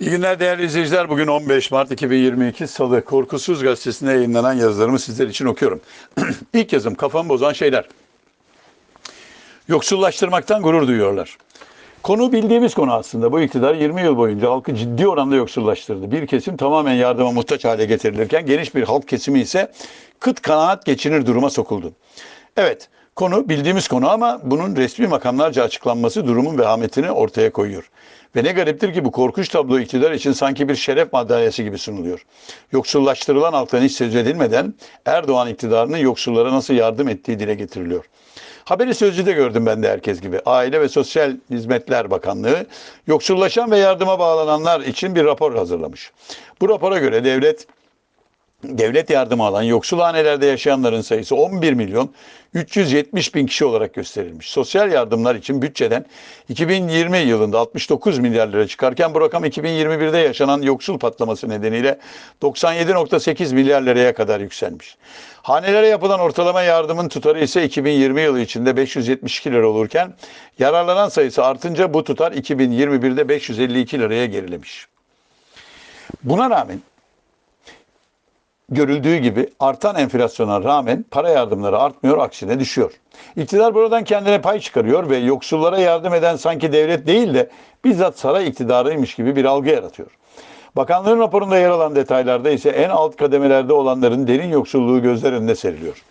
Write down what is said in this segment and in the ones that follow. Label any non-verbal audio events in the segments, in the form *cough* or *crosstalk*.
İyi günler değerli izleyiciler. Bugün 15 Mart 2022 Salı. Korkusuz gazetesinde yayınlanan yazılarımı sizler için okuyorum. *clears throat* İlk yazım kafamı bozan şeyler. Yoksullaştırmaktan gurur duyuyorlar. Konu bildiğimiz konu aslında. Bu iktidar 20 yıl boyunca halkı ciddi oranda yoksullaştırdı. Bir kesim tamamen yardıma muhtaç hale getirilirken geniş bir halk kesimi ise kıt kanaat geçinir duruma sokuldu. Evet, konu bildiğimiz konu ama bunun resmi makamlarca açıklanması durumun vehametini ortaya koyuyor. Ve ne gariptir ki bu korkunç tablo iktidar için sanki bir şeref madalyası gibi sunuluyor. Yoksullaştırılan halktan hiç söz edilmeden Erdoğan iktidarının yoksullara nasıl yardım ettiği dile getiriliyor. Haberi Sözcü'de gördüm ben de herkes gibi. Aile ve Sosyal Hizmetler Bakanlığı yoksullaşan ve yardıma bağlananlar için bir rapor hazırlamış. Bu rapora göre devlet devlet yardımı alan yoksul hanelerde yaşayanların sayısı 11 milyon 370 bin kişi olarak gösterilmiş. Sosyal yardımlar için bütçeden 2020 yılında 69 milyar lira çıkarken bu rakam 2021'de yaşanan yoksul patlaması nedeniyle 97.8 milyar liraya kadar yükselmiş. Hanelere yapılan ortalama yardımın tutarı ise 2020 yılı içinde 572 lira olurken yararlanan sayısı artınca bu tutar 2021'de 552 liraya gerilemiş. Buna rağmen görüldüğü gibi artan enflasyona rağmen para yardımları artmıyor, aksine düşüyor. İktidar buradan kendine pay çıkarıyor ve yoksullara yardım eden sanki devlet değil de bizzat saray iktidarıymış gibi bir algı yaratıyor. Bakanlığın raporunda yer alan detaylarda ise en alt kademelerde olanların derin yoksulluğu gözler önüne seriliyor.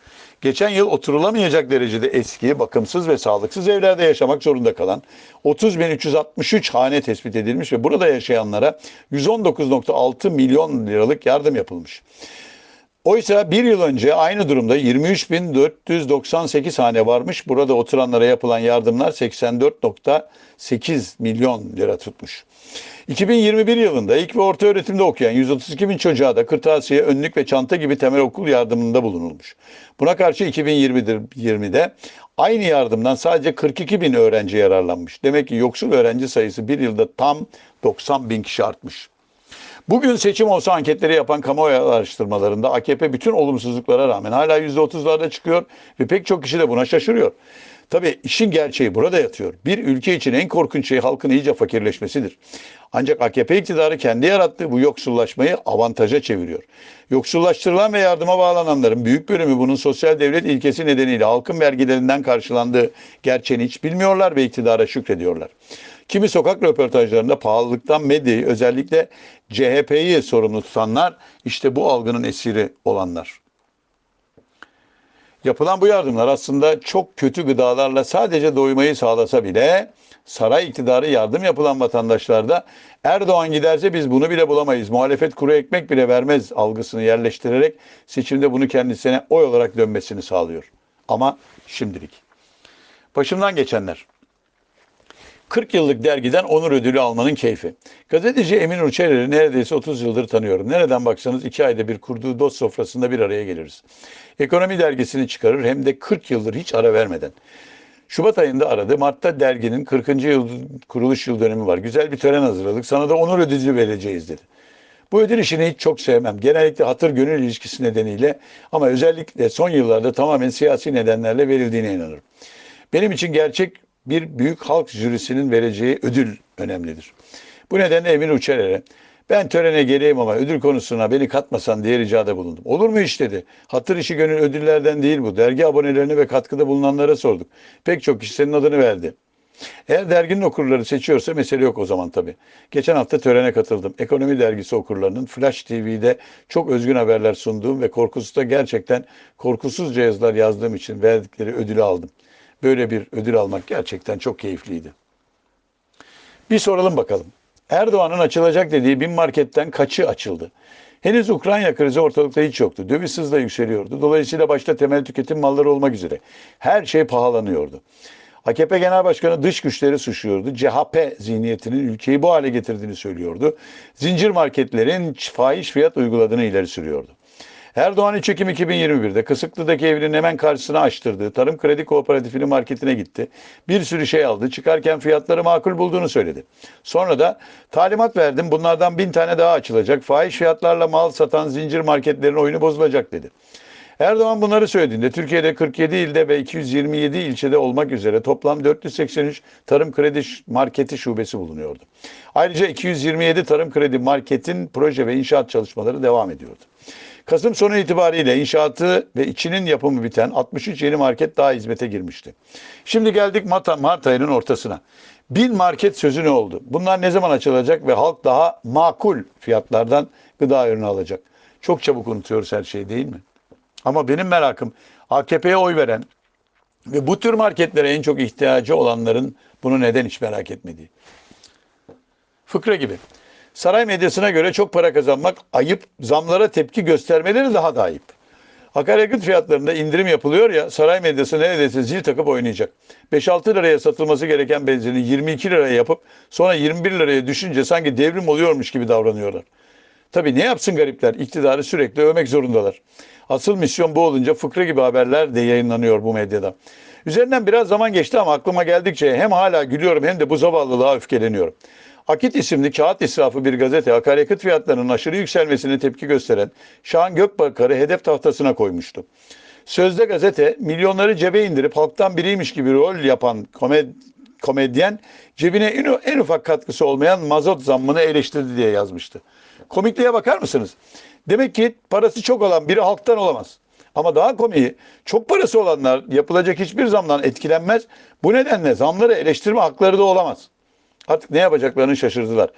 Geçen yıl oturulamayacak derecede eski, bakımsız ve sağlıksız evlerde yaşamak zorunda kalan 30.363 hane tespit edilmiş ve burada yaşayanlara 119.6 milyon liralık yardım yapılmış. Oysa bir yıl önce aynı durumda 23.498 hane varmış. Burada oturanlara yapılan yardımlar 84.8 milyon lira tutmuş. 2021 yılında ilk ve orta öğretimde okuyan 132 bin çocuğa da kırtasiye, önlük ve çanta gibi temel okul yardımında bulunulmuş. Buna karşı 2020'de aynı yardımdan sadece 42 bin öğrenci yararlanmış. Demek ki yoksul öğrenci sayısı bir yılda tam 90 bin kişi artmış. Bugün seçim olsa anketleri yapan kamuoyu araştırmalarında AKP bütün olumsuzluklara rağmen hala %30'larda çıkıyor ve pek çok kişi de buna şaşırıyor. Tabii işin gerçeği burada yatıyor. Bir ülke için en korkunç şey halkın iyice fakirleşmesidir. Ancak AKP iktidarı kendi yarattığı bu yoksullaşmayı avantaja çeviriyor. Yoksullaştırılan ve yardıma bağlananların büyük bölümü bunun sosyal devlet ilkesi nedeniyle halkın vergilerinden karşılandığı gerçeğini hiç bilmiyorlar ve iktidara şükrediyorlar. Kimi sokak röportajlarında pahalılıktan medyayı özellikle CHP'yi sorumlu tutanlar işte bu algının esiri olanlar. Yapılan bu yardımlar aslında çok kötü gıdalarla sadece doymayı sağlasa bile saray iktidarı yardım yapılan vatandaşlarda Erdoğan giderse biz bunu bile bulamayız. Muhalefet kuru ekmek bile vermez algısını yerleştirerek seçimde bunu kendisine oy olarak dönmesini sağlıyor. Ama şimdilik. Başımdan geçenler. 40 yıllık dergiden onur ödülü almanın keyfi. Gazeteci Emin Uçerer'i neredeyse 30 yıldır tanıyorum. Nereden baksanız 2 ayda bir kurduğu dost sofrasında bir araya geliriz. Ekonomi dergisini çıkarır hem de 40 yıldır hiç ara vermeden. Şubat ayında aradı. Mart'ta derginin 40. yıl kuruluş yıl dönümü var. Güzel bir tören hazırladık. Sana da onur ödülü vereceğiz dedi. Bu ödül işini hiç çok sevmem. Genellikle hatır gönül ilişkisi nedeniyle ama özellikle son yıllarda tamamen siyasi nedenlerle verildiğine inanırım. Benim için gerçek bir büyük halk jürisinin vereceği ödül önemlidir. Bu nedenle Emin Uçerer'e ben törene geleyim ama ödül konusuna beni katmasan diye ricada bulundum. Olur mu iş dedi. Hatır işi gönül ödüllerden değil bu. Dergi abonelerine ve katkıda bulunanlara sorduk. Pek çok kişi senin adını verdi. Eğer derginin okurları seçiyorsa mesele yok o zaman tabii. Geçen hafta törene katıldım. Ekonomi dergisi okurlarının Flash TV'de çok özgün haberler sunduğum ve korkusuzda gerçekten korkusuzca yazılar yazdığım için verdikleri ödülü aldım. Böyle bir ödül almak gerçekten çok keyifliydi. Bir soralım bakalım. Erdoğan'ın açılacak dediği bin marketten kaçı açıldı? Henüz Ukrayna krizi ortalıkta hiç yoktu. Döviz hızla yükseliyordu. Dolayısıyla başta temel tüketim malları olmak üzere her şey pahalanıyordu. AKP Genel Başkanı dış güçleri suçluyordu. CHP zihniyetinin ülkeyi bu hale getirdiğini söylüyordu. Zincir marketlerin fahiş fiyat uyguladığını ileri sürüyordu. Erdoğan çekim 2021'de Kısıklı'daki evinin hemen karşısına açtırdığı Tarım Kredi Kooperatifinin marketine gitti. Bir sürü şey aldı. Çıkarken fiyatları makul bulduğunu söyledi. Sonra da talimat verdim bunlardan bin tane daha açılacak. Fahiş fiyatlarla mal satan zincir marketlerin oyunu bozulacak dedi. Erdoğan bunları söylediğinde Türkiye'de 47 ilde ve 227 ilçede olmak üzere toplam 483 tarım kredi marketi şubesi bulunuyordu. Ayrıca 227 tarım kredi marketin proje ve inşaat çalışmaları devam ediyordu. Kasım sonu itibariyle inşaatı ve içinin yapımı biten 63 yeni market daha hizmete girmişti. Şimdi geldik Mart, ayının ortasına. Bin market sözü ne oldu? Bunlar ne zaman açılacak ve halk daha makul fiyatlardan gıda ürünü alacak? Çok çabuk unutuyoruz her şeyi değil mi? Ama benim merakım AKP'ye oy veren ve bu tür marketlere en çok ihtiyacı olanların bunu neden hiç merak etmediği. Fıkra gibi. Saray medyasına göre çok para kazanmak ayıp, zamlara tepki göstermeleri daha da ayıp. Akaryakıt fiyatlarında indirim yapılıyor ya saray medyası neredeyse zil takıp oynayacak. 5-6 liraya satılması gereken benzini 22 liraya yapıp sonra 21 liraya düşünce sanki devrim oluyormuş gibi davranıyorlar. Tabii ne yapsın garipler? İktidarı sürekli övmek zorundalar. Asıl misyon bu olunca fıkra gibi haberler de yayınlanıyor bu medyada. Üzerinden biraz zaman geçti ama aklıma geldikçe hem hala gülüyorum hem de bu zavallılığa öfkeleniyorum. Akit isimli kağıt israfı bir gazete akaryakıt fiyatlarının aşırı yükselmesine tepki gösteren Şahan Gökbakar'ı hedef tahtasına koymuştu. Sözde gazete milyonları cebe indirip halktan biriymiş gibi rol yapan komed komedyen cebine en, ufak katkısı olmayan mazot zammını eleştirdi diye yazmıştı. Komikliğe bakar mısınız? Demek ki parası çok olan biri halktan olamaz. Ama daha komiği çok parası olanlar yapılacak hiçbir zamdan etkilenmez. Bu nedenle zamları eleştirme hakları da olamaz. Artık ne yapacaklarını şaşırdılar.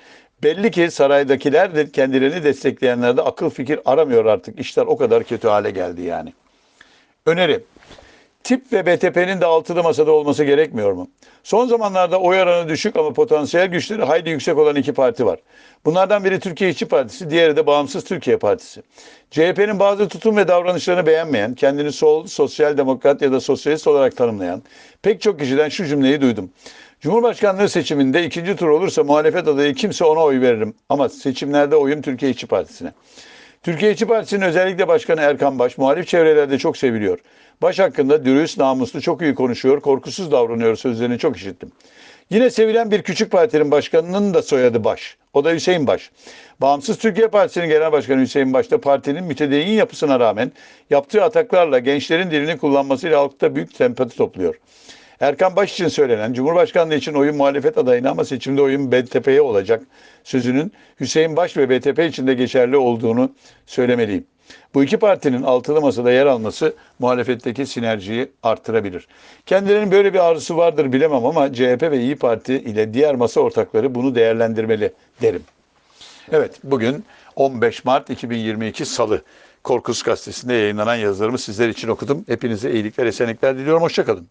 Belli ki saraydakiler de kendilerini destekleyenler de akıl fikir aramıyor artık. İşler o kadar kötü hale geldi yani. Öneri. Tip ve BTP'nin de altılı masada olması gerekmiyor mu? Son zamanlarda oy oranı düşük ama potansiyel güçleri hayli yüksek olan iki parti var. Bunlardan biri Türkiye İşçi Partisi, diğeri de Bağımsız Türkiye Partisi. CHP'nin bazı tutum ve davranışlarını beğenmeyen, kendini sol, sosyal demokrat ya da sosyalist olarak tanımlayan pek çok kişiden şu cümleyi duydum. Cumhurbaşkanlığı seçiminde ikinci tur olursa muhalefet adayı kimse ona oy veririm. Ama seçimlerde oyum Türkiye İşçi Partisi'ne. Türkiye İşçi Partisi'nin özellikle başkanı Erkan Baş muhalif çevrelerde çok seviliyor. Baş hakkında dürüst, namuslu, çok iyi konuşuyor, korkusuz davranıyor sözlerini çok işittim. Yine sevilen bir küçük partinin başkanının da soyadı Baş. O da Hüseyin Baş. Bağımsız Türkiye Partisi'nin genel başkanı Hüseyin Baş da partinin mütedeyyin yapısına rağmen yaptığı ataklarla gençlerin dilini kullanmasıyla halkta büyük sempati topluyor. Erkan Baş için söylenen Cumhurbaşkanlığı için oyun muhalefet adayına ama seçimde oyun BTP'ye olacak sözünün Hüseyin Baş ve BTP için de geçerli olduğunu söylemeliyim. Bu iki partinin altılı masada yer alması muhalefetteki sinerjiyi arttırabilir. Kendilerinin böyle bir arzusu vardır bilemem ama CHP ve İyi Parti ile diğer masa ortakları bunu değerlendirmeli derim. Evet bugün 15 Mart 2022 Salı Korkus Gazetesi'nde yayınlanan yazılarımı sizler için okudum. Hepinize iyilikler, esenlikler diliyorum. Hoşçakalın.